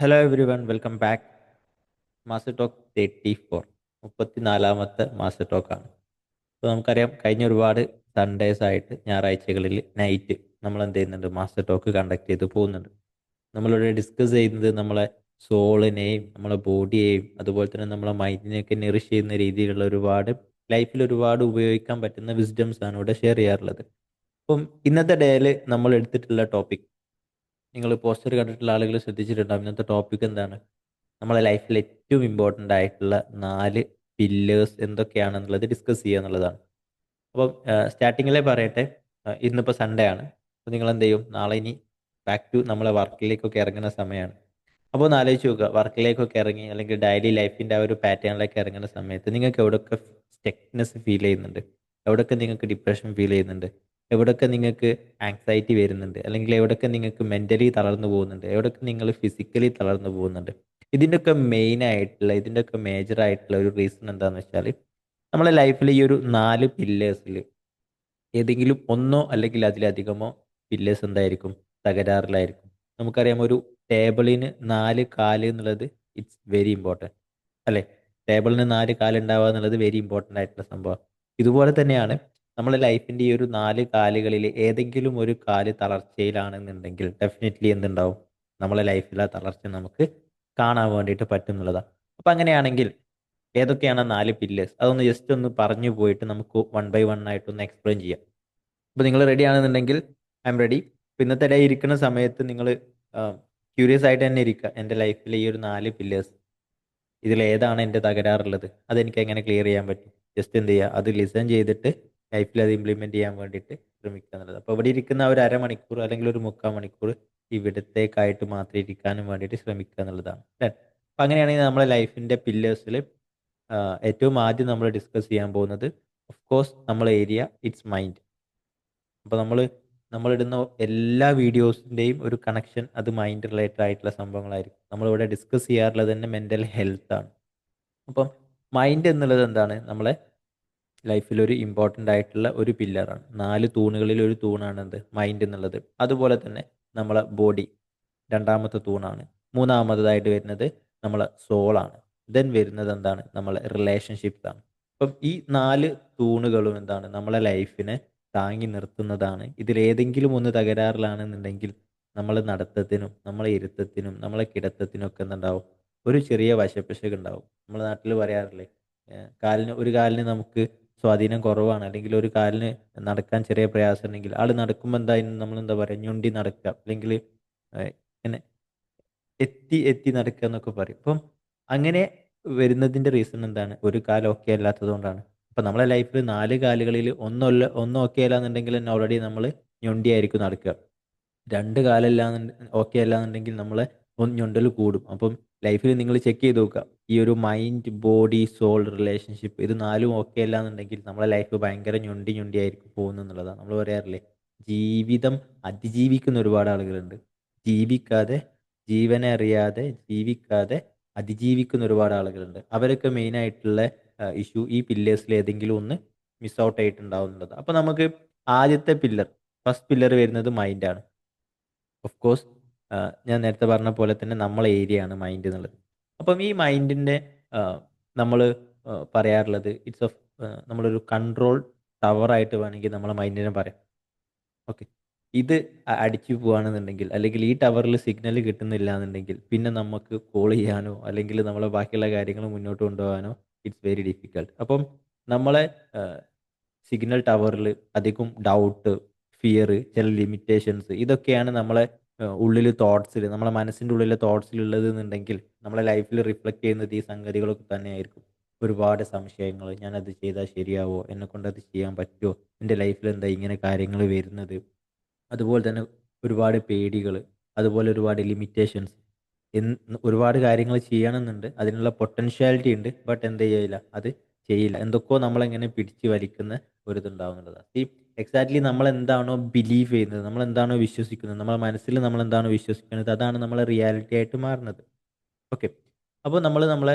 Hello everyone welcome back master talk thirty four മുപ്പത്തിനാലാമത്തെ master ടോക്കാണ് അപ്പോൾ നമുക്കറിയാം കഴിഞ്ഞ ഒരുപാട് സൺഡേസ് ആയിട്ട് ഞായറാഴ്ചകളിൽ നൈറ്റ് നമ്മൾ എന്ത് ചെയ്യുന്നുണ്ട്? മാസ്റ്റർ ടോക്ക് കണ്ടക്ട് ചെയ്ത് പോകുന്നുണ്ട്. നമ്മളിവിടെ ഡിസ്കസ് ചെയ്യുന്നത് നമ്മളെ സോളിനെയും നമ്മളെ ബോഡിയെയും അതുപോലെ തന്നെ നമ്മളെ മൈൻഡിനെയൊക്കെ നെറിഷ് ചെയ്യുന്ന രീതിയിലുള്ള ഒരുപാട് ലൈഫിൽ ഒരുപാട് ഉപയോഗിക്കാൻ പറ്റുന്ന വിസ്ഡംസ് ആണ് ഇവിടെ ഷെയർ ചെയ്യാറുള്ളത്. അപ്പം ഇന്നത്തെ ഡേയിൽ നമ്മൾ എടുത്തിട്ടുള്ള ടോപ്പിക് നിങ്ങൾ പോസ്റ്റർ കണ്ടിട്ടുള്ള ആളുകൾ ശ്രദ്ധിച്ചിട്ടുണ്ടാവും. ഇന്നത്തെ ടോപ്പിക് എന്താണ്? നമ്മളെ ലൈഫിൽ ഏറ്റവും ഇമ്പോർട്ടന്റ് ആയിട്ടുള്ള നാല് പില്ലേഴ്സ് എന്തൊക്കെയാണെന്നുള്ളത് ഡിസ്കസ് ചെയ്യുക എന്നുള്ളതാണ്. അപ്പം സ്റ്റാർട്ടിങ്ങിലെ പറയട്ടെ. ഇന്നിപ്പോൾ സൺഡേ ആണ്. അപ്പോൾ നിങ്ങൾ എന്ത് ചെയ്യും നാളെ ഇനി ബാക്ക് ടു നമ്മളെ വർക്കിലേക്കൊക്കെ ഇറങ്ങുന്ന സമയമാണ് അപ്പോൾ ഒന്ന് ആലോചിച്ച് നോക്കുക. വർക്കിലേക്കൊക്കെ ഇറങ്ങി അല്ലെങ്കിൽ ഡെയിലി ലൈഫിന്റെ ആ ഒരു പാറ്റേണിലേക്ക് ഇറങ്ങുന്ന സമയത്ത് നിങ്ങൾക്ക് എവിടെയൊക്കെ സ്റ്റെക്നെസ് ഫീൽ ചെയ്യുന്നുണ്ട്? എവിടെയൊക്കെ നിങ്ങൾക്ക് ഡിപ്രഷൻ ഫീൽ ചെയ്യുന്നുണ്ട്? എവിടെയൊക്കെ നിങ്ങൾക്ക് ആങ്സൈറ്റി വരുന്നുണ്ട് അല്ലെങ്കിൽ എവിടെയൊക്കെ നിങ്ങൾക്ക് മെന്റലി തളർന്നു പോകുന്നുണ്ട് എവിടെയൊക്കെ നിങ്ങൾ ഫിസിക്കലി തളർന്നു പോകുന്നുണ്ട് ഇതിന്റെയൊക്കെ മെയിൻ ആയിട്ടുള്ള ഇതിന്റെയൊക്കെ മേജർ ആയിട്ടുള്ള ഒരു റീസൺ എന്താണെന്ന് വെച്ചാൽ നമ്മളെ ലൈഫിൽ ഈ ഒരു നാല് പില്ലേഴ്സിൽ ഏതെങ്കിലും ഒന്നോ അല്ലെങ്കിൽ അതിലധികമോ പില്ലേഴ്സ് എന്തായിരിക്കും? തകരാറിലായിരിക്കും. നമുക്കറിയാം ഒരു ടേബിളിന് നാല് കാൽ എന്നുള്ളത് ഇറ്റ്സ് വെരി ഇമ്പോർട്ടന്റ് അല്ലേ? ടേബിളിന് നാല് കാൽ ഉണ്ടാവുക എന്നുള്ളത് വെരി ഇമ്പോർട്ടന്റ് ആയിട്ടുള്ള സംഭവം. ഇതുപോലെ തന്നെയാണ് നമ്മുടെ ലൈഫിന്റെ ഈ ഒരു നാല് കാലുകളിൽ ഏതെങ്കിലും ഒരു കാൽ തളർച്ചയിലാണെന്നുണ്ടെങ്കിൽ ഡെഫിനറ്റ്ലി എന്തുണ്ടാവും? നമ്മളെ ലൈഫിലെ തളർച്ച നമുക്ക് കാണാൻ വേണ്ടിയിട്ട് പറ്റും എന്നുള്ളതാണ് അപ്പം അങ്ങനെയാണെങ്കിൽ ഏതൊക്കെയാണ് നാല് പില്ലേഴ്സ് അതൊന്ന് ജസ്റ്റ് ഒന്ന് പറഞ്ഞു പോയിട്ട് നമുക്ക് വൺ ബൈ വൺ ആയിട്ടൊന്ന് എക്സ്പ്ലെയിൻ ചെയ്യാം. അപ്പോൾ നിങ്ങൾ റെഡി ആണെന്നുണ്ടെങ്കിൽ ഐ എം റെഡി അപ്പോൾ ഇന്നത്തെ ഡേ ഇരിക്കുന്ന സമയത്ത് നിങ്ങൾ ക്യൂരിയസ് ആയിട്ട് തന്നെ ഇരിക്കുക. എന്റെ ലൈഫിലെ ഈ ഒരു നാല് പില്ലേഴ്സ് ഇതിൽ ഏതാണ് എന്റെ തകരാറുള്ളത്? അതെനിക്ക് എങ്ങനെ ക്ലിയർ ചെയ്യാൻ പറ്റും? ജസ്റ്റ് എന്ത് ചെയ്യുക? അത് ലിസൺ ചെയ്തിട്ട് ലൈഫിൽ അത് ഇംപ്ലിമെന്റ് ചെയ്യാൻ വേണ്ടിയിട്ട് ശ്രമിക്കുക എന്നുള്ളത്. അപ്പോൾ ഇവിടെ ഇരിക്കുന്ന ഒരു അരമണിക്കൂർ അല്ലെങ്കിൽ ഒരു മുക്കാൽ മണിക്കൂർ ഇവിടത്തേക്കായിട്ട് മാത്രം ഇരിക്കാനും വേണ്ടിയിട്ട് ശ്രമിക്കുക എന്നുള്ളതാണ്. അല്ലേ? അപ്പം അങ്ങനെയാണെങ്കിൽ നമ്മളെ ലൈഫിന്റെ പില്ലേഴ്സിൽ ഏറ്റവും ആദ്യം നമ്മൾ ഡിസ്കസ് ചെയ്യാൻ പോകുന്നത് ഓഫ് കോഴ്സ് നമ്മളെ ഏരിയ ഇറ്റ്സ് മൈൻഡ് അപ്പോൾ നമ്മൾ നമ്മളിടുന്ന എല്ലാ വീഡിയോസിന്റെയും ഒരു കണക്ഷൻ അത് മൈൻഡ് റിലേറ്റഡ് ആയിട്ടുള്ള സംഭവങ്ങളായിരിക്കും. നമ്മളിവിടെ ഡിസ്കസ് ചെയ്യാറുള്ളത് തന്നെ മെന്റൽ ഹെൽത്താണ് അപ്പം മൈൻഡ് എന്നുള്ളത് എന്താണ്? നമ്മളെ ലൈഫിൽ ഒരു ഇമ്പോർട്ടന്റ് ആയിട്ടുള്ള ഒരു പില്ലറാണ് നാല് തൂണുകളിൽ ഒരു തൂണാണ് എന്ത്? മൈൻഡ് എന്നുള്ളത്. അതുപോലെ തന്നെ നമ്മളെ ബോഡി രണ്ടാമത്തെ തൂണാണ്. മൂന്നാമതായിട്ട് വരുന്നത് നമ്മളെ സോളാണ് ദെൻ വരുന്നത് എന്താണ്? നമ്മളെ റിലേഷൻഷിപ്സ് ആണ് അപ്പം ഈ നാല് തൂണുകളും എന്താണ്? നമ്മളെ ലൈഫിനെ താങ്ങി നിർത്തുന്നതാണ്. ഇതിലേതെങ്കിലും ഒന്ന് തകരാറിലാണെന്നുണ്ടെങ്കിൽ നമ്മൾ നടത്തത്തിനും നമ്മളെ ഇരുത്തത്തിനും നമ്മളെ കിടത്തത്തിനും ഒക്കെ എന്തുണ്ടാവും? ഒരു ചെറിയ വശപ്പിശക് നമ്മുടെ നാട്ടിൽ പറയാറില്ലേ കാലിന് ഒരു കാലിന് നമുക്ക് സ്വാധീനം കുറവാണ്. അല്ലെങ്കിൽ ഒരു കാലിന് നടക്കാൻ ചെറിയ പ്രയാസം ഉണ്ടെങ്കിൽ ആൾ നടക്കുമ്പോൾ എന്താ നമ്മൾ എന്താ പറയുക ഞൊണ്ടി നടക്കുക. അല്ലെങ്കിൽ ഇങ്ങനെ എത്തി എത്തി നടക്കുക എന്നൊക്കെ പറയും. അപ്പം അങ്ങനെ വരുന്നതിന്റെ റീസൺ എന്താണ്? ഒരു കാലം ഓക്കെ അല്ലാത്തത് കൊണ്ടാണ്. അപ്പം നമ്മളെ ലൈഫിൽ നാല് കാലുകളിൽ ഒന്നല്ല ഒന്നും ഓക്കെ അല്ലാന്നുണ്ടെങ്കിൽ തന്നെ ഓൾറെഡി നമ്മൾ ഞൊണ്ടിയായിരിക്കും നടക്കുക. രണ്ട് കാലല്ല ഓക്കെ അല്ലാന്നുണ്ടെങ്കിൽ ഒന്ന് ഞൊണ്ടൽ കൂടും. അപ്പം ലൈഫിൽ നിങ്ങൾ ചെക്ക് ചെയ്ത് നോക്കുക. ഈ ഒരു മൈൻഡ് ബോഡി സോൾ റിലേഷൻഷിപ്പ് ഇത് നാലും ഓക്കെ അല്ലാന്നുണ്ടെങ്കിൽ നമ്മളെ ലൈഫ് ഭയങ്കര ഞൊണ്ടി ഞൊണ്ടി ആയിരിക്കും പോകുന്നു എന്നുള്ളതാണ്. നമ്മൾ പറയാറില്ലേ? ജീവിതം അതിജീവിക്കുന്ന ഒരുപാട് ആളുകളുണ്ട്. ജീവിക്കാതെ ജീവനെ അറിയാതെ ജീവിക്കാതെ അതിജീവിക്കുന്ന ഒരുപാട് ആളുകളുണ്ട്. അവരൊക്കെ മെയിൻ ആയിട്ടുള്ള ഇഷ്യൂ ഈ പില്ലേഴ്സിൽ ഏതെങ്കിലും ഒന്ന് മിസ് ഔട്ട് ആയിട്ടുണ്ടാവുന്നുള്ളത്. അപ്പോൾ നമുക്ക് ആദ്യത്തെ പില്ലർ ഫസ്റ്റ് പില്ലർ വരുന്നത് മൈൻഡാണ് ഓഫ് കോഴ്സ് ഞാൻ നേരത്തെ പറഞ്ഞ പോലെ തന്നെ നമ്മളെ ഏരിയ ആണ് മൈൻഡ് എന്നുള്ളത്. അപ്പം ഈ മൈൻഡിന്റെ നമ്മൾ പറയാറുള്ളത് ഇറ്റ്സ് ഓഫ് നമ്മളൊരു കൺട്രോൾ ടവറായിട്ട് വേണമെങ്കിൽ നമ്മളെ മൈൻഡിനെ പറയാം. ഓക്കെ. ഇത് അടിച്ചു പോവുകയാണെന്നുണ്ടെങ്കിൽ അല്ലെങ്കിൽ ഈ ടവറിൽ സിഗ്നൽ കിട്ടുന്നില്ല എന്നുണ്ടെങ്കിൽ പിന്നെ നമുക്ക് കോൾ ചെയ്യാനോ അല്ലെങ്കിൽ നമ്മളെ ബാക്കിയുള്ള കാര്യങ്ങൾ മുന്നോട്ട് കൊണ്ടുപോകാനോ ഇറ്റ്സ് വെരി ഡിഫിക്കൾട്ട് അപ്പം നമ്മളെ സിഗ്നൽ ടവറിൽ അധികം ഡൗട്ട് ഫിയർ ചില ലിമിറ്റേഷൻസ് ഇതൊക്കെയാണ് നമ്മളെ ഉള്ളിൽ തോട്ട്സിൽ നമ്മളെ മനസ്സിന്റെ ഉള്ളിലെ തോട്ട്സിൽ ഉള്ളത് എന്നുണ്ടെങ്കിൽ നമ്മളെ ലൈഫിൽ റിഫ്ലക്റ്റ് ചെയ്യുന്നത് ഈ സംഗതികളൊക്കെ തന്നെയായിരിക്കും. ഒരുപാട് സംശയങ്ങൾ ഞാനത് ചെയ്താൽ ശരിയാവോ? എന്നെ കൊണ്ട് അത് ചെയ്യാൻ പറ്റുമോ എന്റെ ലൈഫിൽ എന്താ ഇങ്ങനെ കാര്യങ്ങൾ വരുന്നത്? അതുപോലെ തന്നെ ഒരുപാട് പേടികൾ അതുപോലെ ഒരുപാട് ലിമിറ്റേഷൻസ് എന്ന് ഒരുപാട് കാര്യങ്ങൾ ചെയ്യണമെന്നുണ്ട്. അതിനുള്ള പൊട്ടൻഷ്യാലിറ്റി ഉണ്ട്. ബട്ട് എന്ത് ചെയ്യില്ല? അത് ചെയ്യില്ല. എന്തൊക്കെയോ നമ്മളെങ്ങനെ പിടിച്ച് വലിക്കുന്ന ഒരു ഇതുണ്ടാവുന്നുള്ളതാണ് ഈ എക്സാക്ട്ലി നമ്മൾ എന്താണോ ബിലീവ് ചെയ്യുന്നത് നമ്മൾ എന്താണോ വിശ്വസിക്കുന്നത് നമ്മളെ മനസ്സിൽ നമ്മൾ എന്താണോ വിശ്വസിക്കുന്നത് അതാണ് നമ്മളെ റിയാലിറ്റി ആയിട്ട് മാറുന്നത്. ഓക്കെ അപ്പോൾ നമ്മൾ നമ്മളെ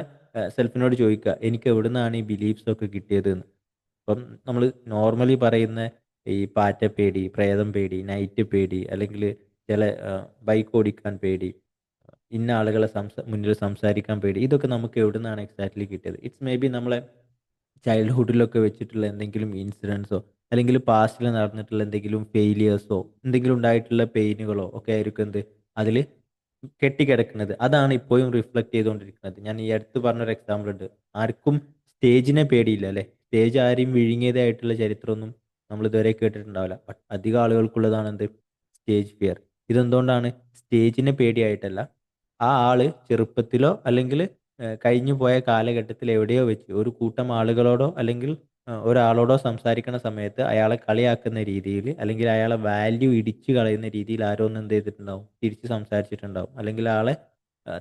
സെൽഫിനോട് ചോദിക്കുക എനിക്ക് എവിടെ നിന്നാണ് ഈ ബിലീഫ്സ് ഒക്കെ കിട്ടിയത് എന്ന് അപ്പം നമ്മൾ നോർമലി പറയുന്ന ഈ പാറ്റ പേടി പ്രേതം പേടി നൈറ്റ് പേടി അല്ലെങ്കിൽ ചില ബൈക്ക് ഓടിക്കാൻ പേടി ഇന്ന ആളുകളെ സംസാ മുന്നിൽ സംസാരിക്കാൻ പേടി ഇതൊക്കെ നമുക്ക് എവിടെ നിന്നാണ് എക്സാക്ട്ലി കിട്ടിയത്? ഇറ്റ്സ് മേ ബി നമ്മളെ ചൈൽഡ്ഹുഡിലൊക്കെ വെച്ചിട്ടുള്ള എന്തെങ്കിലും ഇൻസിഡൻസോ അല്ലെങ്കിൽ പാസ്റ്റിൽ നടന്നിട്ടുള്ള എന്തെങ്കിലും ഫെയിലിയേഴ്സോ എന്തെങ്കിലും ഉണ്ടായിട്ടുള്ള പെയിനുകളോ ഒക്കെ ആയിരിക്കും എന്ത്? അതിൽ കെട്ടിക്കിടക്കുന്നത്. അതാണ് ഇപ്പോഴും റിഫ്ലക്റ്റ് ചെയ്തുകൊണ്ടിരിക്കുന്നത്. ഞാൻ ഈ അടുത്ത് പറഞ്ഞൊരു എക്സാമ്പിൾ ഉണ്ട്. ആർക്കും സ്റ്റേജിനെ പേടിയില്ല അല്ലേ? സ്റ്റേജ് ആരെയും വിഴുങ്ങിയതായിട്ടുള്ള ചരിത്രമൊന്നും നമ്മൾ ഇതുവരെ കേട്ടിട്ടുണ്ടാവില്ല. ബട്ട് അധികം ആളുകൾക്കുള്ളതാണ് എന്ത്? സ്റ്റേജ് ഫിയർ ഇതെന്തുകൊണ്ടാണ്? സ്റ്റേജിനെ പേടിയായിട്ടല്ല. ആ ആൾ ചെറുപ്പത്തിലോ അല്ലെങ്കിൽ കഴിഞ്ഞു പോയ കാലഘട്ടത്തിൽ എവിടെയോ വെച്ച് ഒരു കൂട്ടം ആളുകളോടോ അല്ലെങ്കിൽ ഒരാളോടോ സംസാരിക്കുന്ന സമയത്ത് അയാളെ കളിയാക്കുന്ന രീതിയിൽ അല്ലെങ്കിൽ അയാളെ വാല്യൂ ഇടിച്ചു കളയുന്ന രീതിയിൽ ആരോ ഒന്ന് എന്ത് ചെയ്തിട്ടുണ്ടാവും? തിരിച്ച് സംസാരിച്ചിട്ടുണ്ടാവും. അല്ലെങ്കിൽ ആളെ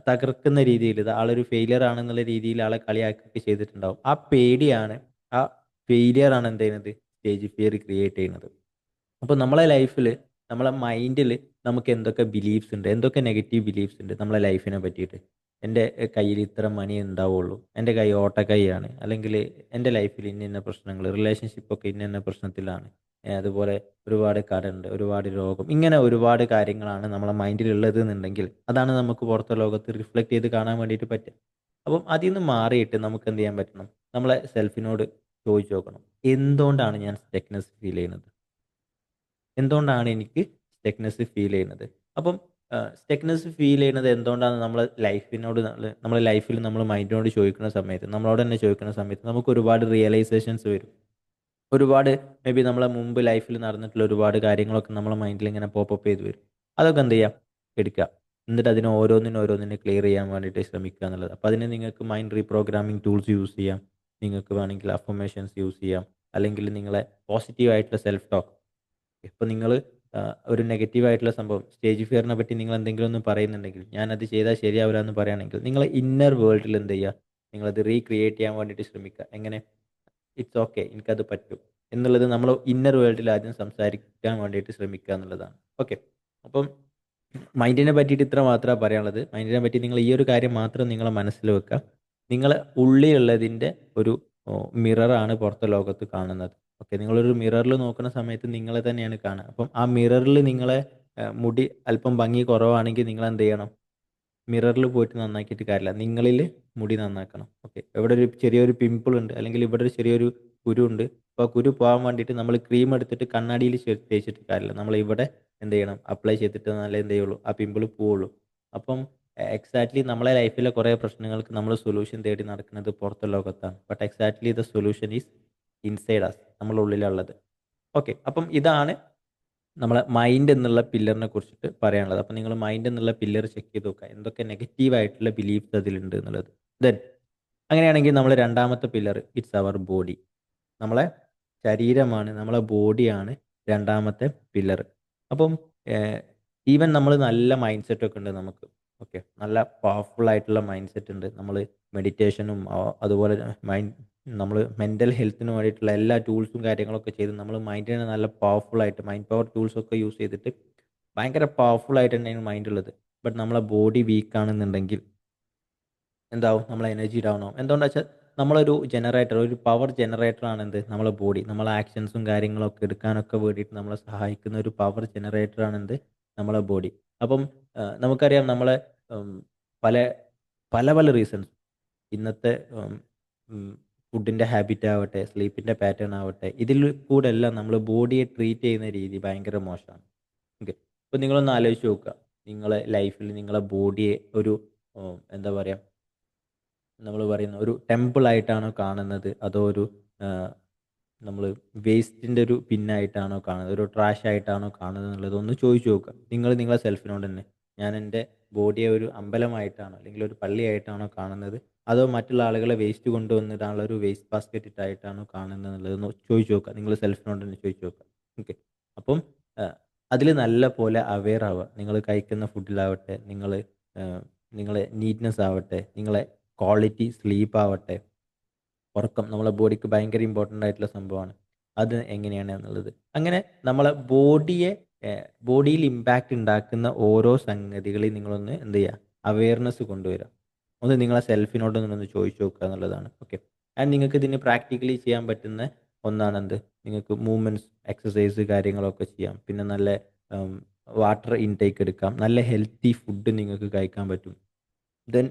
തകർക്കുന്ന രീതിയിൽ ആളൊരു ഫെയിലിയർ ആണെന്നുള്ള രീതിയിൽ ആളെ കളിയാക്കുകയൊക്കെ ചെയ്തിട്ടുണ്ടാവും. ആ പേടിയാണ് ആ ഫെയിലിയർ ആണ് എന്ത് ചെയ്യുന്നത്? സ്റ്റേജ് ഫിയർ ക്രിയേറ്റ് ചെയ്യുന്നത്. അപ്പോൾ നമ്മളെ ലൈഫിൽ നമ്മളെ മൈൻഡിൽ നമുക്ക് എന്തൊക്കെ ബിലീഫ്സ് ഉണ്ട്? എന്തൊക്കെ നെഗറ്റീവ് ബിലീഫ്സ് ഉണ്ട് നമ്മളെ ലൈഫിനെ പറ്റിയിട്ട്? എന്റെ കയ്യിൽ ഇത്ര മണി ഉണ്ടാവുള്ളൂ. എന്റെ കൈ ഓട്ട കൈയാണ് അല്ലെങ്കിൽ എന്റെ ലൈഫിൽ ഇന്ന ഇന്ന പ്രശ്നങ്ങൾ റിലേഷൻഷിപ്പൊക്കെ ഇന്ന ഇന്ന പ്രശ്നത്തിലാണ്. അതുപോലെ ഒരുപാട് കടണ്ട് ഒരുപാട് രോഗം. ഇങ്ങനെ ഒരുപാട് കാര്യങ്ങളാണ് നമ്മളെ മൈൻഡിൽ ഉള്ളത് എന്നുണ്ടെങ്കിൽ അതാണ് നമുക്ക് പുറത്തെ ലോകത്ത് റിഫ്ലക്റ്റ് ചെയ്ത് കാണാൻ വേണ്ടിയിട്ട് പറ്റുക. അപ്പം അതിൽ നിന്ന് മാറിയിട്ട് നമുക്ക് എന്ത് ചെയ്യാൻ പറ്റണം? നമ്മളെ സെൽഫിനോട് ചോദിച്ചു നോക്കണം. എന്തുകൊണ്ടാണ് ഞാൻ സ്റ്റെക്നെസ് ഫീൽ ചെയ്യുന്നത്? എന്തുകൊണ്ടാണ് എനിക്ക് സ്റ്റെക്നെസ് ഫീൽ ചെയ്യുന്നത്? അപ്പം സ്റ്റെക്നെസ് ഫീൽ ചെയ്യുന്നത് എന്തുകൊണ്ടാണ് നമ്മൾ ലൈഫിനോട് നമ്മൾ ലൈഫിൽ നമ്മൾ മൈൻഡിനോട് ചോദിക്കുന്ന സമയത്ത് നമ്മളോട് തന്നെ ചോദിക്കുന്ന സമയത്ത് നമുക്ക് ഒരുപാട് റിയലൈസേഷൻസ് വരും. ഒരുപാട് മേ ബി നമ്മളെ മുമ്പ് ലൈഫിൽ നടന്നിട്ടുള്ള ഒരുപാട് കാര്യങ്ങളൊക്കെ നമ്മളെ മൈൻഡിൽ ഇങ്ങനെ പോപ്പപ്പ് ചെയ്ത് വരും. അതൊക്കെ എന്ത് ചെയ്യാം? എടുക്കുക. എന്നിട്ട് അതിനെ ഓരോന്നിനും ഓരോന്നിനെ ക്ലിയർ ചെയ്യാൻ വേണ്ടിയിട്ട് ശ്രമിക്കുക എന്നുള്ളത്. അപ്പോൾ അതിന് നിങ്ങൾക്ക് മൈൻഡ് റീപ്രോഗ്രാമിംഗ് ടൂൾസ് യൂസ് ചെയ്യാം. നിങ്ങൾക്ക് വേണമെങ്കിൽ അഫർമേഷൻസ് യൂസ് ചെയ്യാം. അല്ലെങ്കിൽ നിങ്ങളെ പോസിറ്റീവ് ആയിട്ടുള്ള സെൽഫ് ടോക്ക് ഇപ്പം നിങ്ങൾ ഒരു നെഗറ്റീവ് ആയിട്ടുള്ള സംഭവം. സ്റ്റേജ് ഫിയറിനെ പറ്റി നിങ്ങൾ എന്തെങ്കിലും ഒന്ന് പറയുന്നുണ്ടെങ്കിൽ ഞാൻ അത് ചെയ്താൽ ശരിയാവില്ല എന്ന് പറയുകയാണെങ്കിൽ നിങ്ങൾ ഇന്നർ വേൾഡിൽ എന്ത് ചെയ്യുക നിങ്ങളത് റീക്രിയേറ്റ് ചെയ്യാൻ വേണ്ടിയിട്ട് ശ്രമിക്കുക. എങ്ങനെ? ഇറ്റ്സ് ഓക്കെ എനിക്കത് പറ്റും. എന്നുള്ളത് നമ്മൾ ഇന്നർ വേൾഡിൽ ആദ്യം സംസാരിക്കാൻ വേണ്ടിയിട്ട് ശ്രമിക്കുക എന്നുള്ളതാണ്. ഓക്കെ അപ്പം മൈൻഡിനെ പറ്റിയിട്ട് ഇത്ര മാത്രമേ പറയാനുള്ളത്. മൈൻഡിനെ പറ്റി നിങ്ങൾ ഈ ഒരു കാര്യം മാത്രം നിങ്ങളെ മനസ്സിൽ വെക്കുക. നിങ്ങൾ ഉള്ളിലുള്ളതിന്റെ ഒരു മിററാണ് പുറത്തെ ലോകത്ത് കാണുന്നത്. ഓക്കെ നിങ്ങളൊരു മിററിൽ നോക്കുന്ന സമയത്ത് നിങ്ങളെ തന്നെയാണ് കാണുക. അപ്പം ആ മിററിൽ നിങ്ങളെ മുടി അല്പം ഭംഗി കുറവാണെങ്കിൽ നിങ്ങൾ എന്ത് ചെയ്യണം മിററിൽ പോയിട്ട് നന്നാക്കിയിട്ട് കാര്യമില്ല. നിങ്ങളിൽ മുടി നന്നാക്കണം. ഓക്കെ ഇവിടെ ഒരു ചെറിയൊരു പിമ്പിൾ ഉണ്ട്. അല്ലെങ്കിൽ ഇവിടെ ഒരു ചെറിയൊരു കുരു ഉണ്ട്. അപ്പോൾ ആ കുരു പോകാൻ വേണ്ടിയിട്ട് നമ്മൾ ക്രീം എടുത്തിട്ട് കണ്ണാടിയിൽ തേച്ചിട്ട് കാര്യമില്ല. നമ്മൾ ഇവിടെ എന്ത് ചെയ്യണം അപ്ലൈ ചെയ്തിട്ട് നല്ല എന്ത് ചെയ്യുള്ളൂ ആ പിമ്പിൾ പോവുള്ളൂ. അപ്പം എക്സാക്ട്ലി നമ്മളെ ലൈഫിലെ കുറേ പ്രശ്നങ്ങൾക്ക് നമ്മൾ സൊല്യൂഷൻ തേടി നടക്കുന്നത് പുറത്തെ ലോകത്താണ്. But exactly the solution is inside as നമ്മുടെ ഉള്ളിലുള്ളത്. ഓക്കെ അപ്പം ഇതാണ് നമ്മളെ മൈൻഡ് എന്നുള്ള പില്ലറിനെ കുറിച്ചിട്ട് പറയാനുള്ളത്. അപ്പം നിങ്ങൾ മൈൻഡ് എന്നുള്ള പില്ലർ ചെക്ക് ചെയ്ത് നോക്കുക. എന്തൊക്കെ നെഗറ്റീവ് ആയിട്ടുള്ള ബിലീഫ്സ് അതിലുണ്ട് എന്നുള്ളത്. ദെൻ അങ്ങനെയാണെങ്കിൽ നമ്മൾ രണ്ടാമത്തെ പില്ലർ ഇറ്റ്സ് അവർ ബോഡി നമ്മളെ ശരീരമാണ് നമ്മളെ ബോഡിയാണ് രണ്ടാമത്തെ പില്ലർ അപ്പം ഈവൻ നമ്മൾ നല്ല മൈൻഡ് സെറ്റ് ഒക്കെ ഉണ്ട് നമുക്ക്. ഓക്കെ നല്ല പവർഫുൾ ആയിട്ടുള്ള മൈൻഡ് സെറ്റ് ഉണ്ട്. നമ്മൾ മെഡിറ്റേഷനും അതുപോലെ മൈൻഡ് നമ്മൾ മെന്റൽ ഹെൽത്തിന് വേണ്ടിയിട്ടുള്ള എല്ലാ ടൂൾസും കാര്യങ്ങളൊക്കെ ചെയ്ത് നമ്മൾ മൈൻഡിനെ നല്ല പവർഫുൾ ആയിട്ട് മൈൻഡ് പവർ ടൂൾസൊക്കെ യൂസ് ചെയ്തിട്ട് ഭയങ്കര പവർഫുൾ ആയിട്ട് തന്നെയാണ് മൈൻഡ് ഉള്ളത്. ബട്ട് നമ്മളെ ബോഡി വീക്ക് ആണെന്നുണ്ടെങ്കിൽ എന്താവും? നമ്മളെ എനർജി ഡൗൺ ആവും. എന്തുകൊണ്ടാ വെച്ചാൽ നമ്മളൊരു ജനറേറ്റർ ഒരു പവർ ജനറേറ്റർ ആണ് എന്ത് നമ്മളെ ബോഡി നമ്മളെ ആക്ഷൻസും കാര്യങ്ങളൊക്കെ എടുക്കാനൊക്കെ വേണ്ടിയിട്ട് നമ്മളെ സഹായിക്കുന്ന ഒരു പവർ ജനറേറ്റർ ആണ് എന്ത് നമ്മളെ ബോഡി അപ്പം നമുക്കറിയാം നമ്മളെ പല പല പല റീസൺസ് ഇന്നത്തെ ഫുഡിന്റെ ഹാബിറ്റ് ആവട്ടെ സ്ലീപ്പിന്റെ പാറ്റേൺ ആവട്ടെ ഇതിൽ കൂടെ എല്ലാം നമ്മൾ ബോഡിയെ ട്രീറ്റ് ചെയ്യുന്ന രീതി ഭയങ്കര മോശമാണ്. ഓക്കെ അപ്പോൾ നിങ്ങളൊന്ന് ആലോചിച്ച് നോക്കുക. നിങ്ങളെ ലൈഫിൽ നിങ്ങളെ ബോഡിയെ ഒരു എന്താ പറയുക നമ്മൾ പറയുന്ന ഒരു ടെമ്പിൾ ആയിട്ടാണോ കാണുന്നത്? അതോ ഒരു നമ്മൾ വേസ്റ്റിന്റെ ഒരു പിന്നായിട്ടാണോ കാണുന്നത്? ഒരു ട്രാഷ് ആയിട്ടാണോ കാണുന്നത് എന്നുള്ളത് ഒന്ന് ചോദിച്ചു നോക്കുക. നിങ്ങൾ നിങ്ങളെ സെൽഫിനോട് തന്നെ ഞാൻ എന്റെ ബോഡിയെ ഒരു അമ്പലമായിട്ടാണോ അല്ലെങ്കിൽ ഒരു പള്ളിയായിട്ടാണോ കാണുന്നത്? അതോ മറ്റുള്ള ആളുകളെ വേസ്റ്റ് കൊണ്ടുവന്നിട്ടാണുള്ള ഒരു വേസ്റ്റ് ബാസ്ക്കറ്റ് ഇട്ടായിട്ടാണോ കാണുന്നത് എന്നുള്ളത് ചോദിച്ചു നോക്കുക. നിങ്ങൾ സെൽഫിനോട് തന്നെ ചോദിച്ചു നോക്കുക. ഓക്കെ അപ്പം അതിൽ നല്ല പോലെ അവെയർ ആവുക. നിങ്ങൾ കഴിക്കുന്ന ഫുഡിലാവട്ടെ നിങ്ങൾ നിങ്ങളെ നീറ്റ്നെസ് ആവട്ടെ നിങ്ങളെ ക്വാളിറ്റി സ്ലീപ്പ് ആവട്ടെ ഉറക്കം നമ്മളെ ബോഡിക്ക് ഭയങ്കര ഇമ്പോർട്ടന്റ് ആയിട്ടുള്ള സംഭവമാണ്. അത് എങ്ങനെയാണ് എന്നുള്ളത്. അങ്ങനെ നമ്മളെ ബോഡിയെ ബോഡിയിൽ ഇമ്പാക്റ്റ് ഉണ്ടാക്കുന്ന ഓരോ സംഗതികളെയും നിങ്ങളൊന്ന് എന്ത് ചെയ്യുക? അവെയർനെസ് കൊണ്ടുവരിക. ഒന്ന് നിങ്ങളെ സെൽഫിനോട് ഒന്ന് ചോദിച്ചു നോക്കുക എന്നുള്ളതാണ്. ഓക്കെ ആൻഡ് നിങ്ങൾക്ക് ഇതിന് പ്രാക്ടിക്കലി ചെയ്യാൻ പറ്റുന്ന ഒന്നാണ് എന്ത് നിങ്ങൾക്ക് മൂവ്മെന്റ്സ് എക്സസൈസ് കാര്യങ്ങളൊക്കെ ചെയ്യാം. പിന്നെ നല്ല വാട്ടർ ഇൻടേക്ക് എടുക്കാം. നല്ല ഹെൽത്തി ഫുഡ് നിങ്ങൾക്ക് കഴിക്കാൻ പറ്റും. ദെൻ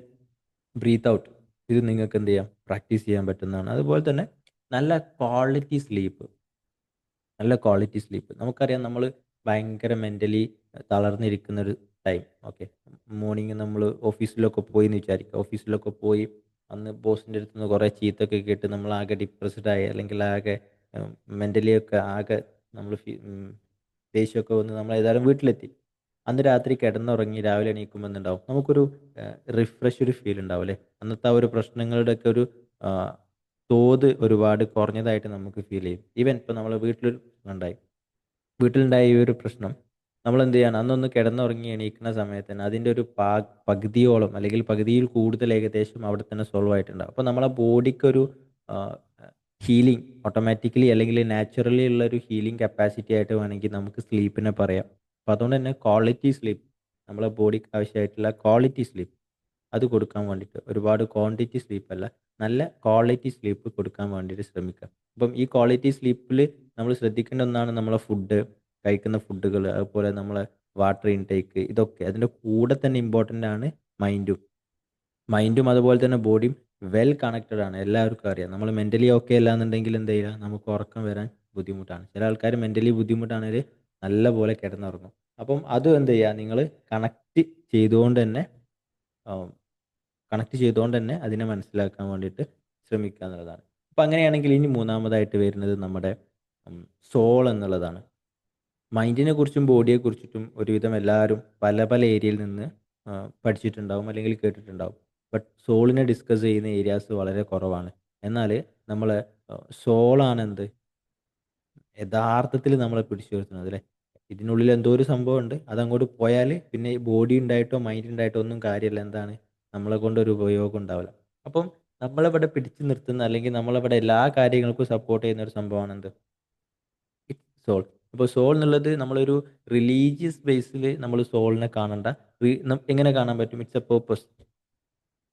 ബ്രീത്ത് ഔട്ട് ഇത് നിങ്ങൾക്ക് എന്ത് ചെയ്യാം? പ്രാക്ടീസ് ചെയ്യാൻ പറ്റുന്നതാണ്. അതുപോലെ തന്നെ നല്ല ക്വാളിറ്റി സ്ലീപ്പ് നല്ല ക്വാളിറ്റി സ്ലീപ്പ് നമുക്കറിയാം നമ്മൾ ഭയങ്കര മെന്റലി തളർന്നിരിക്കുന്ന ഒരു ടൈം ഓക്കെ മോർണിംഗ് നമ്മൾ ഓഫീസിലൊക്കെ പോയി എന്ന് വിചാരിക്കുക ഓഫീസിലൊക്കെ പോയി അന്ന് ബോസിന്റെ അടുത്ത് നിന്ന് കുറേ ചീത്തൊക്കെ കേട്ട് നമ്മൾ ആകെ ഡിപ്രസ്ഡ് ആയി. അല്ലെങ്കിൽ ആകെ മെന്റലി ഒക്കെ ആകെ നമ്മൾ ദേഷ്യമൊക്കെ വന്ന് നമ്മൾ ഏതായാലും വീട്ടിലെത്തി. അന്ന് രാത്രി കിടന്നുറങ്ങി രാവിലെ എണീക്കുമ്പോൾ എന്തുണ്ടാവും? നമുക്കൊരു റിഫ്രഷ് ഒരു ഫീൽ ഉണ്ടാവും അല്ലേ? അന്നത്തെ ആ ഒരു പ്രശ്നങ്ങളുടെ ഒക്കെ ഒരു തോത് ഒരുപാട് കുറഞ്ഞതായിട്ട് നമുക്ക് ഫീൽ ചെയ്യും. ഈവൻ ഇപ്പോൾ നമ്മൾ വീട്ടിലൊരു ഉണ്ടായി വീട്ടിലുണ്ടായ ഈ ഒരു പ്രശ്നം നമ്മൾ എന്ത് ചെയ്യണം? അന്നൊന്ന് കിടന്നുറങ്ങി എണീക്കുന്ന സമയത്ത് തന്നെ അതിന്റെ ഒരു പാ പകുതിയോളം അല്ലെങ്കിൽ പകുതിയിൽ കൂടുതൽ ഏകദേശം അവിടെ തന്നെ സോൾവ് ആയിട്ടുണ്ടാകും അപ്പോൾ നമ്മളെ ബോഡിക്കൊരു ഹീലിംഗ് ഓട്ടോമാറ്റിക്കലി അല്ലെങ്കിൽ നാച്ചുറലി ഉള്ള ഒരു ഹീലിംഗ് കപ്പാസിറ്റി ആയിട്ട് വേണമെങ്കിൽ നമുക്ക് സ്ലീപ്പിനെ പറയാം. അപ്പോൾ അതുകൊണ്ട് തന്നെ ക്വാളിറ്റി സ്ലീപ്പ് നമ്മളെ ബോഡിക്ക് ആവശ്യമായിട്ടുള്ള ക്വാളിറ്റി സ്ലീപ്പ് അത് കൊടുക്കാൻ വേണ്ടിയിട്ട് ഒരുപാട് ക്വാണ്ടിറ്റി സ്ലീപ്പ് അല്ല നല്ല ക്വാളിറ്റി സ്ലീപ്പ് കൊടുക്കാൻ വേണ്ടിയിട്ട് ശ്രമിക്കുക. അപ്പം ഈ ക്വാളിറ്റി സ്ലീപ്പിൽ നമ്മൾ ശ്രദ്ധിക്കേണ്ട ഒന്നാണ് നമ്മളെ ഫുഡ് കഴിക്കുന്ന ഫുഡുകൾ അതുപോലെ നമ്മളെ വാട്ടർ ഇൻടേക്ക് ഇതൊക്കെ അതിന്റെ കൂടെ തന്നെ ഇമ്പോർട്ടന്റ് ആണ് മൈൻഡും മൈൻഡും അതുപോലെ തന്നെ ബോഡിയും വെൽ കണക്റ്റഡ് ആണ്. എല്ലാവർക്കും അറിയാം. നമ്മൾ മെന്റലി ഓക്കെ അല്ല എന്നുണ്ടെങ്കിൽ എന്ത് ചെയ്യുക? നമുക്ക് ഉറക്കം വരാൻ ബുദ്ധിമുട്ടാണ്. ചില ആൾക്കാർ മെന്റലി ബുദ്ധിമുട്ടാണെങ്കിൽ നല്ല പോലെ കിടന്നുറങ്ങും. അപ്പം അതും എന്ത് ചെയ്യുക? നിങ്ങൾ കണക്റ്റ് ചെയ്തുകൊണ്ട് തന്നെ കണക്ട് ചെയ്തുകൊണ്ട് തന്നെ അതിനെ മനസ്സിലാക്കാൻ വേണ്ടിയിട്ട് ശ്രമിക്കുക എന്നുള്ളതാണ്. അപ്പം അങ്ങനെയാണെങ്കിൽ ഇനി മൂന്നാമതായിട്ട് വരുന്നത് നമ്മുടെ സോൾ എന്നുള്ളതാണ്. മൈൻഡിനെ കുറിച്ചും ബോഡിയെ കുറിച്ചിട്ടും ഒരുവിധം എല്ലാവരും പല പല ഏരിയയിൽ നിന്ന് പഠിച്ചിട്ടുണ്ടാവും അല്ലെങ്കിൽ കേട്ടിട്ടുണ്ടാവും. ബട്ട് സോളിനെ ഡിസ്കസ് ചെയ്യുന്ന ഏരിയാസ് വളരെ കുറവാണ്. എന്നാൽ നമ്മൾ സോളാണ് എന്ത് യഥാർത്ഥത്തിൽ നമ്മളെ പിടിച്ചു നിർത്തുന്നത് അല്ലേ? ഇതിനുള്ളിൽ എന്തോ ഒരു സംഭവം ഉണ്ട് അതങ്ങോട്ട് പോയാൽ പിന്നെ ബോഡി ഉണ്ടായിട്ടോ മൈൻഡ് ഉണ്ടായിട്ടോ ഒന്നും കാര്യമല്ല എന്താണ്? നമ്മളെ കൊണ്ടൊരു ഉപയോഗം ഉണ്ടാവില്ല. അപ്പം നമ്മളിവിടെ പിടിച്ചു നിർത്തുന്ന അല്ലെങ്കിൽ നമ്മളിവിടെ എല്ലാ കാര്യങ്ങൾക്കും സപ്പോർട്ട് ചെയ്യുന്ന ഒരു സംഭവമാണ് എന്ത് സോൾ അപ്പോൾ സോൾ എന്നുള്ളത് നമ്മളൊരു റിലീജിയസ് ബേസിൽ നമ്മൾ സോളിനെ കാണണ്ട. എങ്ങനെ കാണാൻ പറ്റും? It's a purpose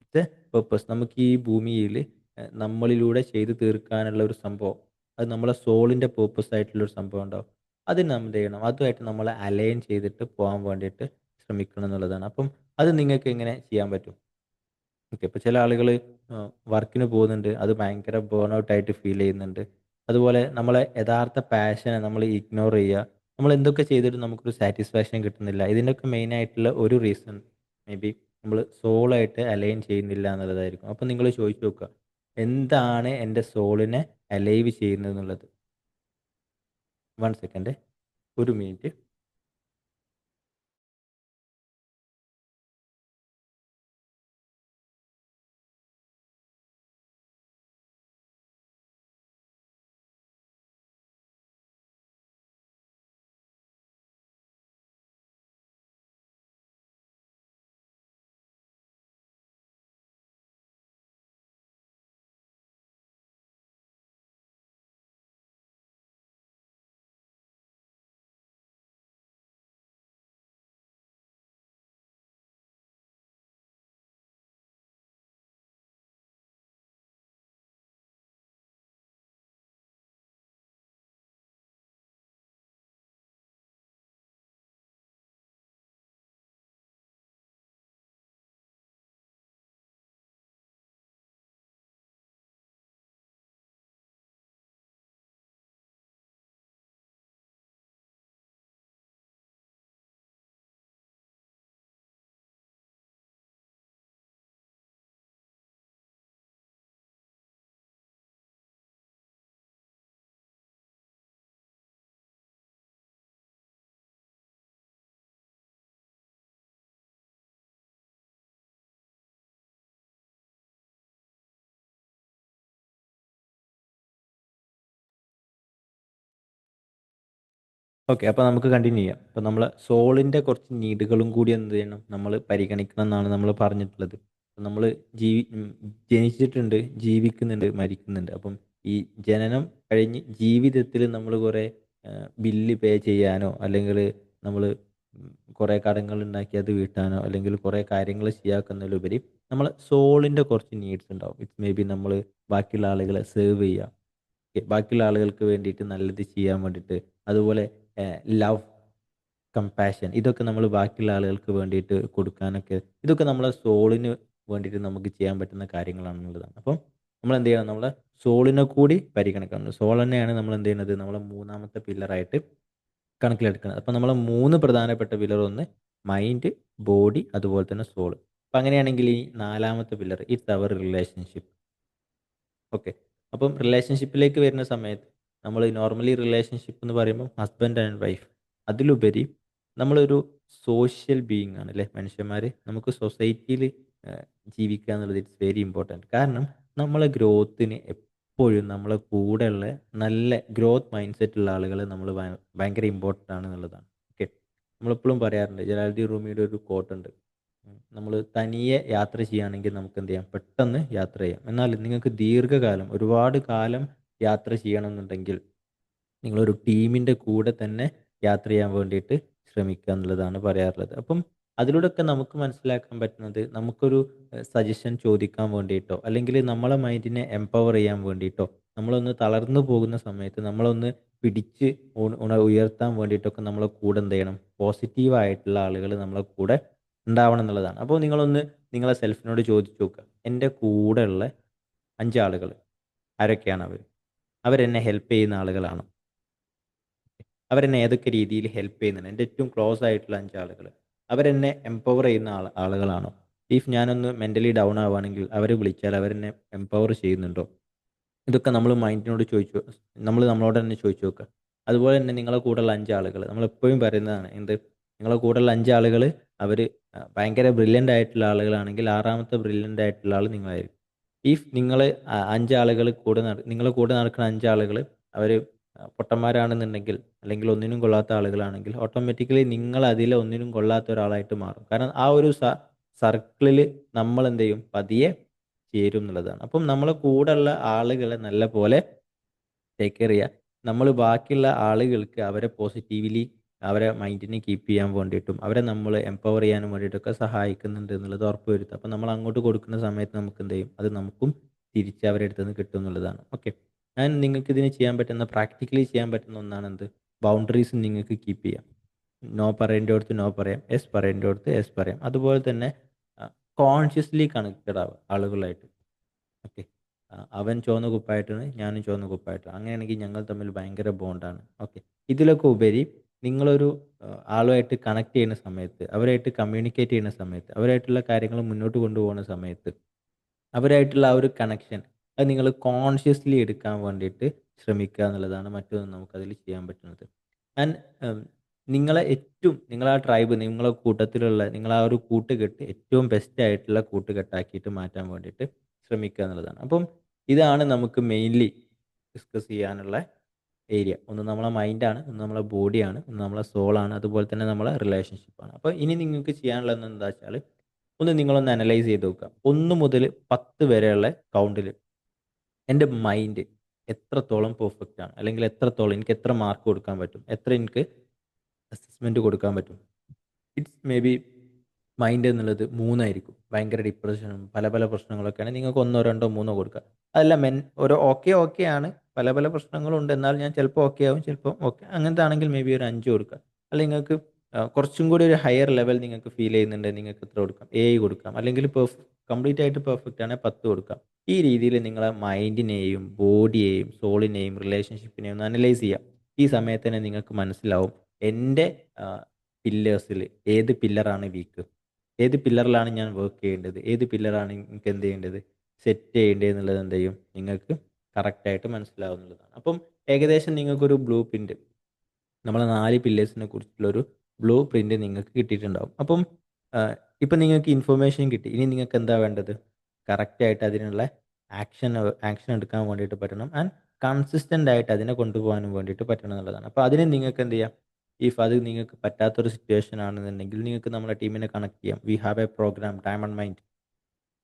it's a purpose നമുക്ക് ഈ ഭൂമിയിൽ നമ്മളിലൂടെ ചെയ്തു തീർക്കാനുള്ള ഒരു സംഭവം. അത് നമ്മളെ സോളിന്റെ പേർപ്പസ് ആയിട്ടുള്ള ഒരു സംഭവം ഉണ്ടാവും. അത് നമ്മൾ ചെയ്യണം? അതുമായിട്ട് നമ്മളെ അലൈൻ ചെയ്തിട്ട് പോകാൻ വേണ്ടിയിട്ട് ശ്രമിക്കണം എന്നുള്ളതാണ്. അപ്പം അത് നിങ്ങൾക്ക് എങ്ങനെ ചെയ്യാൻ പറ്റും? ഓക്കെ ഇപ്പോൾ ചില ആളുകൾ വർക്കിന് പോകുന്നുണ്ട്. അത് ഭയങ്കര ബേൺ ഔട്ട് ആയിട്ട് ഫീൽ ചെയ്യുന്നുണ്ട്. അതുപോലെ നമ്മളെ യഥാർത്ഥ പാഷനെ നമ്മൾ ഇഗ്നോർ ചെയ്യുക. നമ്മൾ എന്തൊക്കെ ചെയ്തിട്ട് നമുക്കൊരു സാറ്റിസ്ഫാക്ഷൻ കിട്ടുന്നില്ല. ഇതിന്റെയൊക്കെ മെയിൻ ആയിട്ടുള്ള ഒരു റീസൺ മേ ബി നമ്മൾ സോളായിട്ട് അലൈൻ ചെയ്യുന്നില്ല എന്നുള്ളതായിരിക്കും. അപ്പം നിങ്ങൾ ചോദിച്ചു നോക്കുക. എന്താണ് എന്റെ സോളിനെ അലൈവ് ചെയ്യുന്നത് എന്നുള്ളത്? വൺ സെക്കൻഡ് ഒരു മിനിറ്റ് ഓക്കെ അപ്പോൾ നമുക്ക് കണ്ടിന്യൂ ചെയ്യാം. അപ്പോൾ നമ്മൾ സോളിന്റെ കുറച്ച് നീഡുകളും കൂടി എന്ത് ചെയ്യണം? നമ്മൾ പരിഗണിക്കണം എന്നാണ് നമ്മൾ പറഞ്ഞിട്ടുള്ളത് നമ്മൾ ജീവി ജനിച്ചിട്ടുണ്ട് ജീവിക്കുന്നുണ്ട് മരിക്കുന്നുണ്ട്. അപ്പം ഈ ജനനം കഴിഞ്ഞ് ജീവിതത്തിൽ നമ്മൾ കുറേ ബില്ല് പേ ചെയ്യാനോ അല്ലെങ്കിൽ നമ്മൾ കുറേ കടങ്ങൾ ഉണ്ടാക്കി അത് വീട്ടാനോ അല്ലെങ്കിൽ കുറേ കാര്യങ്ങൾ ചെയ്യാക്കുന്നതിലുപരി നമ്മൾ സോളിന്റെ കുറച്ച് നീഡ്സ് ഉണ്ടാവും. ഇറ്റ്സ് മേ ബി നമ്മൾ ബാക്കിയുള്ള ആളുകളെ സേർവ് Okay, ബാക്കിയുള്ള ആളുകൾക്ക് വേണ്ടിയിട്ട് നല്ലത് ചെയ്യാൻ വേണ്ടിയിട്ട്. അതുപോലെ ലവ് കമ്പാഷൻ ഇതൊക്കെ നമ്മൾ ബാക്കിയുള്ള ആളുകൾക്ക് വേണ്ടിയിട്ട് കൊടുക്കാനൊക്കെ ഇതൊക്കെ നമ്മളെ സോളിന് വേണ്ടിയിട്ട് നമുക്ക് ചെയ്യാൻ പറ്റുന്ന കാര്യങ്ങളാണെന്നുള്ളതാണ് അപ്പം നമ്മൾ എന്ത് ചെയ്യണം? നമ്മളെ സോളിനെ കൂടി പരിഗണിക്കണം. സോൾ തന്നെയാണ് നമ്മൾ എന്ത് ചെയ്യുന്നത്? നമ്മളെ മൂന്നാമത്തെ പില്ലറായിട്ട് കണക്കിലെടുക്കുന്നത് അപ്പം നമ്മളെ മൂന്ന് പ്രധാനപ്പെട്ട പില്ലർ ഒന്ന് മൈൻഡ് ബോഡി അതുപോലെ തന്നെ സോൾ അപ്പം അങ്ങനെയാണെങ്കിൽ ഈ നാലാമത്തെ pillar it's our relationship okay അപ്പം റിലേഷൻഷിപ്പിലേക്ക് വരുന്ന സമയത്ത് നമ്മൾ നോർമലി റിലേഷൻഷിപ്പ് എന്ന് പറയുമ്പോൾ ഹസ്ബൻഡ് ആൻഡ് വൈഫ് അതിലുപരി നമ്മളൊരു സോഷ്യൽ ബീയിങ് ആണ് അല്ലേ? മനുഷ്യന്മാർ നമുക്ക് സൊസൈറ്റിയിൽ ജീവിക്കുക എന്നുള്ളത് ഇറ്റ്സ് വെരി ഇമ്പോർട്ടന്റ് കാരണം നമ്മളെ ഗ്രോത്തിന് എപ്പോഴും നമ്മളെ കൂടെയുള്ള നല്ല ഗ്രോത്ത് മൈൻഡ് സെറ്റ് ഉള്ള ആളുകൾ നമ്മൾ ഭയങ്കര ഇമ്പോർട്ടന്റ് ആണ് എന്നുള്ളതാണ്. ഓക്കെ നമ്മളെപ്പോഴും പറയാറുണ്ട് ജലാൽദി റൂമിയുടെ ഒരു കോട്ടുണ്ട് നമ്മൾ തനിയെ യാത്ര ചെയ്യുകയാണെങ്കിൽ നമുക്ക് എന്ത് ചെയ്യാം? പെട്ടെന്ന് യാത്ര ചെയ്യാം. എന്നാൽ നിങ്ങൾക്ക് ദീർഘകാലം ഒരുപാട് കാലം യാത്ര ചെയ്യണമെന്നുണ്ടെങ്കിൽ നിങ്ങളൊരു ടീമിന്റെ കൂടെ തന്നെ യാത്ര ചെയ്യാൻ വേണ്ടിയിട്ട് ശ്രമിക്കുക എന്നുള്ളതാണ് പറയാറുള്ളത്. അപ്പം അതിലൂടെയൊക്കെ നമുക്ക് മനസ്സിലാക്കാൻ പറ്റുന്നത് നമുക്കൊരു സജഷൻ ചോദിക്കാൻ വേണ്ടിയിട്ടോ അല്ലെങ്കിൽ നമ്മളെ മൈൻഡിനെ എംപവർ ചെയ്യാൻ വേണ്ടിയിട്ടോ നമ്മളൊന്ന് തളർന്നു പോകുന്ന സമയത്ത് നമ്മളൊന്ന് പിടിച്ച് ഉണ- ഉയർത്താൻ വേണ്ടിയിട്ടൊക്കെ നമ്മളെ കൂടെ എന്ത് ചെയ്യണം? പോസിറ്റീവായിട്ടുള്ള ആളുകൾ നമ്മളെ കൂടെ ഉണ്ടാവണം എന്നുള്ളതാണ്. അപ്പോൾ നിങ്ങളൊന്ന് നിങ്ങളെ സെൽഫിനോട് ചോദിച്ചു നോക്കുക. എന്റെ കൂടെയുള്ള അഞ്ചാളുകൾ ആരൊക്കെയാണ് അവർ? അവരെന്നെ ഹെൽപ്പ് ചെയ്യുന്ന ആളുകളാണ്. അവരെന്നെ ഏതൊക്കെ രീതിയിൽ ഹെൽപ്പ് ചെയ്യുന്നുണ്ട്. എന്റെ ഏറ്റവും ക്ലോസ് ആയിട്ടുള്ള അഞ്ച് ആളുകൾ അവരെന്നെ എംപവർ ചെയ്യുന്ന ആൾ ആളുകളാണോ. ഇഫ് ഞാനൊന്ന് മെന്റലി ഡൗൺ ആവുകയാണെങ്കിൽ അവർ വിളിച്ചാൽ അവരെന്നെ എംപവർ ചെയ്യുന്നുണ്ടോ? ഇതൊക്കെ നമ്മൾ മൈൻഡിനോട് ചോദിച്ചു നമ്മൾ നമ്മളോട് തന്നെ ചോദിച്ചു നോക്കുക അതുപോലെ തന്നെ നിങ്ങളെ കൂടെയുള്ള അഞ്ചാളുകൾ നമ്മൾ എപ്പോഴും പറയുന്നതാണ് എന്ത്? നിങ്ങളെ കൂടെയുള്ള അഞ്ചാളുകൾ അവർ ഭയങ്കര ബ്രില്യന്റ് ആയിട്ടുള്ള ആളുകളാണെങ്കിൽ ആറാമത്തെ ബ്രില്യന്റ് ആയിട്ടുള്ള ആൾ നിങ്ങളായിരിക്കും. ഇഫ് നിങ്ങൾ അഞ്ചാളുകൾ കൂടെ നിങ്ങൾ കൂടെ നടക്കുന്ന അഞ്ചാളുകൾ അവർ പൊട്ടന്മാരാണെന്നുണ്ടെങ്കിൽ അല്ലെങ്കിൽ ഒന്നിനും കൊള്ളാത്ത ആളുകളാണെങ്കിൽ ഓട്ടോമാറ്റിക്കലി നിങ്ങൾ അതിൽ ഒന്നിനും കൊള്ളാത്ത ഒരാളായിട്ട് മാറും. കാരണം ആ ഒരു സർക്കിളിൽ നമ്മൾ എന്ത് ചെയ്യും പതിയെ ചേരും എന്നുള്ളതാണ്. അപ്പം നമ്മളെ കൂടെയുള്ള ആളുകളെ നല്ല പോലെ ടേക്ക് കെയർ ചെയ്യുക നമ്മൾ ബാക്കിയുള്ള ആളുകൾക്ക് അവരെ പോസിറ്റീവ്ലി അവരെ മൈൻഡിനെ കീപ്പ് ചെയ്യാൻ വേണ്ടിയിട്ടും അവരെ നമ്മൾ എംപവർ ചെയ്യാനും വേണ്ടിയിട്ടൊക്കെ സഹായിക്കുന്നുണ്ട് എന്നുള്ളത് ഉറപ്പ് വരുത്തുക അപ്പം നമ്മൾ അങ്ങോട്ട് കൊടുക്കുന്ന സമയത്ത് നമുക്ക് എന്ത് ചെയ്യും? അത് നമുക്കും തിരിച്ച് അവരുടെ അടുത്ത് നിന്ന് കിട്ടും എന്നുള്ളതാണ്. ഓക്കെ ഞാൻ നിങ്ങൾക്ക് ഇതിന് ചെയ്യാൻ പറ്റുന്ന പ്രാക്ടിക്കലി ചെയ്യാൻ പറ്റുന്ന ഒന്നാണ് എന്ത്? ബൗണ്ടറീസ് നിങ്ങൾക്ക് കീപ്പ് ചെയ്യാം. നോ പറയേണ്ടടുത്ത് നോ പറയാം. എസ് പറയേണ്ടടുത്ത് എസ് പറയാം. അതുപോലെ തന്നെ കോൺഷ്യസ്ലി കണക്റ്റഡ് ആവുക ആളുകളായിട്ട്. ഓക്കെ അവൻ ചുവന്ന കുപ്പായിട്ടാണ് ഞാനും ചുവന്ന കുപ്പായിട്ടാണ്. അങ്ങനെയാണെങ്കിൽ ഞങ്ങൾ തമ്മിൽ ഭയങ്കര ബോണ്ടാണ് ഓക്കെ ഇതിലൊക്കെ ഉപരി നിങ്ങളൊരു ആളുമായിട്ട് കണക്ട് ചെയ്യുന്ന സമയത്ത് അവരായിട്ട് കമ്മ്യൂണിക്കേറ്റ് ചെയ്യുന്ന സമയത്ത് അവരായിട്ടുള്ള കാര്യങ്ങൾ മുന്നോട്ട് കൊണ്ടുപോകുന്ന സമയത്ത് അവരായിട്ടുള്ള ആ ഒരു കണക്ഷൻ അത് നിങ്ങൾ കോൺഷ്യസ്ലി എടുക്കാൻ വേണ്ടിയിട്ട് ശ്രമിക്കുക എന്നുള്ളതാണ് മറ്റൊന്ന് നമുക്കതിൽ ചെയ്യാൻ പറ്റുന്നത്. ആൻഡ് നിങ്ങളെ ഏറ്റവും നിങ്ങളാ ട്രൈബ് നിങ്ങളെ കൂട്ടത്തിലുള്ള നിങ്ങൾ ആ ഒരു കൂട്ടുകെട്ട് ഏറ്റവും ബെസ്റ്റ് ആയിട്ടുള്ള കൂട്ടുകെട്ടാക്കിയിട്ട് മാറ്റാൻ വേണ്ടിയിട്ട് ശ്രമിക്കുക എന്നുള്ളതാണ്. അപ്പം ഇതാണ് നമുക്ക് മെയിൻലി ഡിസ്കസ് ചെയ്യാനുള്ള ഏരിയ ഒന്ന് നമ്മളെ മൈൻഡാണ് ഒന്ന് നമ്മളെ ബോഡിയാണ് ഒന്ന് നമ്മളെ സോളാണ് അതുപോലെ തന്നെ നമ്മളെ റിലേഷൻഷിപ്പാണ് അപ്പോൾ ഇനി നിങ്ങൾക്ക് ചെയ്യാനുള്ളത് എന്താ വെച്ചാൽ ഒന്ന് നിങ്ങളൊന്ന് അനലൈസ് ചെയ്ത് നോക്കുക. ഒന്ന് മുതൽ പത്ത് വരെയുള്ള കൗണ്ടിൽ എന്റെ മൈൻഡ് എത്രത്തോളം പെർഫെക്റ്റ് ആണ്? അല്ലെങ്കിൽ എത്രത്തോളം എനിക്ക് എത്ര മാർക്ക് കൊടുക്കാൻ പറ്റും? എത്ര എനിക്ക് അസസ്മെന്റ് കൊടുക്കാൻ പറ്റും? ഇറ്റ്സ് മേ ബി മൈൻഡ് എന്നുള്ളത് മൂന്നായിരിക്കും. ഭയങ്കര ഡിപ്രഷനും പല പല പ്രശ്നങ്ങളൊക്കെയാണ് നിങ്ങൾക്ക് ഒന്നോ രണ്ടോ മൂന്നോ കൊടുക്കുക അതല്ല മെൻ ഓരോ ഓക്കെ ഓക്കെ ആണ്. പല പല പ്രശ്നങ്ങളുണ്ട്. എന്നാൽ ഞാൻ ചിലപ്പോൾ ഓക്കെ ആവും ചിലപ്പോൾ ഓക്കെ അങ്ങനത്തെ ആണെങ്കിൽ മേ ബി ഒരു അഞ്ച് കൊടുക്കുക അല്ലെങ്കിൽ നിങ്ങൾക്ക് കുറച്ചും കൂടി ഒരു ഹയർ ലെവൽ നിങ്ങൾക്ക് ഫീൽ ചെയ്യുന്നുണ്ട് നിങ്ങൾക്ക് എത്ര കൊടുക്കാം? എ കൊടുക്കാം. അല്ലെങ്കിൽ പെർഫ് കംപ്ലീറ്റ് ആയിട്ട് പെർഫെക്റ്റ് ആണെങ്കിൽ പത്ത് കൊടുക്കാം. ഈ രീതിയിൽ നിങ്ങളെ മൈൻഡിനെയും ബോഡിയെയും സോളിനെയും റിലേഷൻഷിപ്പിനെയും അനലൈസ് ചെയ്യാം. ഈ സമയത്ത് തന്നെ നിങ്ങൾക്ക് മനസ്സിലാവും എന്റെ പില്ലേഴ്സിൽ ഏത് പില്ലറാണ് വീക്ക് ഏത് പില്ലറിലാണ് ഞാൻ വർക്ക് ചെയ്യേണ്ടത്? ഏത് പില്ലറാണ് നിങ്ങൾക്ക് എന്ത് ചെയ്യേണ്ടത്? സെറ്റ് ചെയ്യേണ്ടത് എന്നുള്ളത് എന്ത് ചെയ്യും? നിങ്ങൾക്ക് കറക്റ്റായിട്ട് മനസ്സിലാവുന്നുള്ളതാണ് അപ്പം ഏകദേശം നിങ്ങൾക്കൊരു ബ്ലൂ പ്രിന്റ് നമ്മളെ നാല് പില്ലേഴ്സിനെ കുറിച്ചുള്ളൊരു ബ്ലൂ പ്രിന്റ് നിങ്ങൾക്ക് കിട്ടിയിട്ടുണ്ടാവും. അപ്പം ഇപ്പം നിങ്ങൾക്ക് ഇൻഫർമേഷൻ കിട്ടി. ഇനി നിങ്ങൾക്ക് എന്താ വേണ്ടത്? കറക്റ്റായിട്ട് അതിനുള്ള ആക്ഷൻ ആക്ഷൻ എടുക്കാൻ വേണ്ടിയിട്ട് പറ്റണം. ആൻഡ് കൺസിസ്റ്റന്റ് ആയിട്ട് അതിനെ കൊണ്ടുപോകാനും വേണ്ടിയിട്ട് പറ്റണം എന്നുള്ളതാണ്. അപ്പോൾ അതിനെ നിങ്ങൾക്ക് എന്ത് ചെയ്യാം? ഇഫ് അത് നിങ്ങൾക്ക് പറ്റാത്തൊരു സിറ്റുവേഷൻ ആണെന്നുണ്ടെങ്കിൽ നിങ്ങൾക്ക് നമ്മുടെ ടീമിനെ കണക്ട് ചെയ്യാം. We have a program time and mind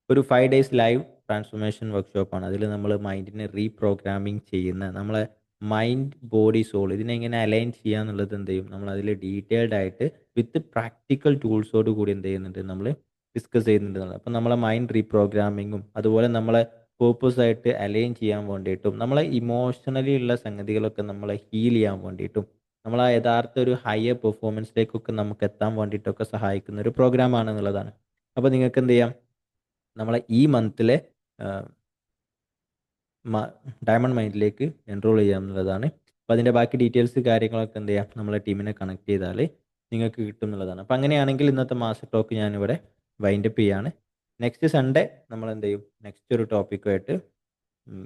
ഒരു ഫൈവ് ഡേയ്സ് ലൈവ് ട്രാൻസ്ഫോർമേഷൻ വർക്ക്ഷോപ്പാണ് അതിൽ നമ്മൾ മൈൻഡിനെ റീപ്രോഗ്രാമിംഗ് ചെയ്യുന്ന നമ്മളെ മൈൻഡ് ബോഡി സോൾ ഇതിനെ എങ്ങനെ അലൈൻ ചെയ്യുക എന്നുള്ളത് എന്ത് ചെയ്യും? നമ്മൾ അതിൽ ഡീറ്റെയിൽഡ് ആയിട്ട് വിത്ത് പ്രാക്ടിക്കൽ ടൂൾസോട് കൂടി എന്ത് ചെയ്യുന്നുണ്ട്? നമ്മൾ ഡിസ്കസ് ചെയ്യുന്നുണ്ട് അപ്പം നമ്മളെ മൈൻഡ് റീപ്രോഗ്രാമിങ്ങും അതുപോലെ നമ്മളെ പേർപ്പസ് ആയിട്ട് അലൈൻ ചെയ്യാൻ വേണ്ടിയിട്ടും നമ്മളെ ഇമോഷണലി ഉള്ള സംഗതികളൊക്കെ നമ്മളെ ഹീൽ ചെയ്യാൻ വേണ്ടിയിട്ടും നമ്മൾ ആ യഥാർത്ഥ ഒരു ഹയർ പെർഫോമൻസിലേക്കൊക്കെ നമുക്ക് എത്താൻ വേണ്ടിയിട്ടൊക്കെ സഹായിക്കുന്ന ഒരു പ്രോഗ്രാം എന്നുള്ളതാണ്. അപ്പോൾ നിങ്ങൾക്ക് എന്ത് ചെയ്യാം? നമ്മളെ ഈ മന്തിലെ ഡയമണ്ട് മൈൻഡിലേക്ക് എൻറോൾ ചെയ്യാം എന്നുള്ളതാണ്. അപ്പോൾ അതിന്റെ ബാക്കി ഡീറ്റെയിൽസ് കാര്യങ്ങളൊക്കെ എന്ത് ചെയ്യാം? നമ്മളെ ടീമിനെ കണക്ട് ചെയ്താൽ നിങ്ങൾക്ക് കിട്ടും എന്നുള്ളതാണ്. അപ്പോൾ അങ്ങനെയാണെങ്കിൽ ഇന്നത്തെ മാസ്റ്റർ ടോക്ക് ഞാനിവിടെ വൈൻഡപ്പ് ചെയ്യാണ്. നെക്സ്റ്റ് സൺഡേ നമ്മൾ എന്ത് ചെയ്യും? നെക്സ്റ്റ് ഒരു ടോപ്പിക്കുമായിട്ട്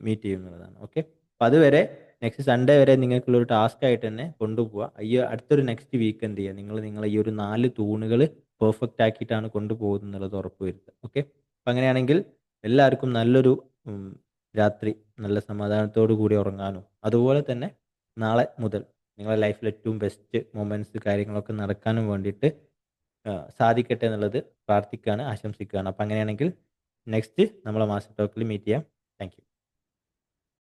മീറ്റ് ചെയ്യും എന്നുള്ളതാണ്. ഓക്കെ അപ്പോൾ അതുവരെ നെക്സ്റ്റ് സൺഡേ വരെ നിങ്ങൾക്കുള്ള ഒരു ടാസ്ക് ആയിട്ട് തന്നെ കൊണ്ടുപോവുക ഈ അടുത്തൊരു നെക്സ്റ്റ് വീക്ക് എന്ത് ചെയ്യുക നിങ്ങൾ നിങ്ങൾ ഈ ഒരു നാല് തൂണുകൾ പെർഫെക്റ്റ് ആക്കിയിട്ടാണ് കൊണ്ടുപോകുന്നത് എന്നുള്ളത് ഉറപ്പ് വരുത്തുക ഓക്കെ അപ്പം അങ്ങനെയാണെങ്കിൽ എല്ലാവർക്കും നല്ലൊരു രാത്രി നല്ല സമാധാനത്തോടു കൂടി ഉറങ്ങാനും. അതുപോലെ തന്നെ നാളെ മുതൽ നിങ്ങളുടെ ലൈഫിൽ ഏറ്റവും ബെസ്റ്റ് മൊമെന്റ്സ് കാര്യങ്ങളൊക്കെ നടക്കാനും വേണ്ടിയിട്ട് സാധിക്കട്ടെ എന്നുള്ളത് പ്രാർത്ഥിക്കുകയാണ് ആശംസിക്കുകയാണ്. അപ്പം അങ്ങനെയാണെങ്കിൽ നെക്സ്റ്റ് നമ്മളെ മാസ്റ്റർ ടോക്കിൽ മീറ്റ് ചെയ്യാം. താങ്ക്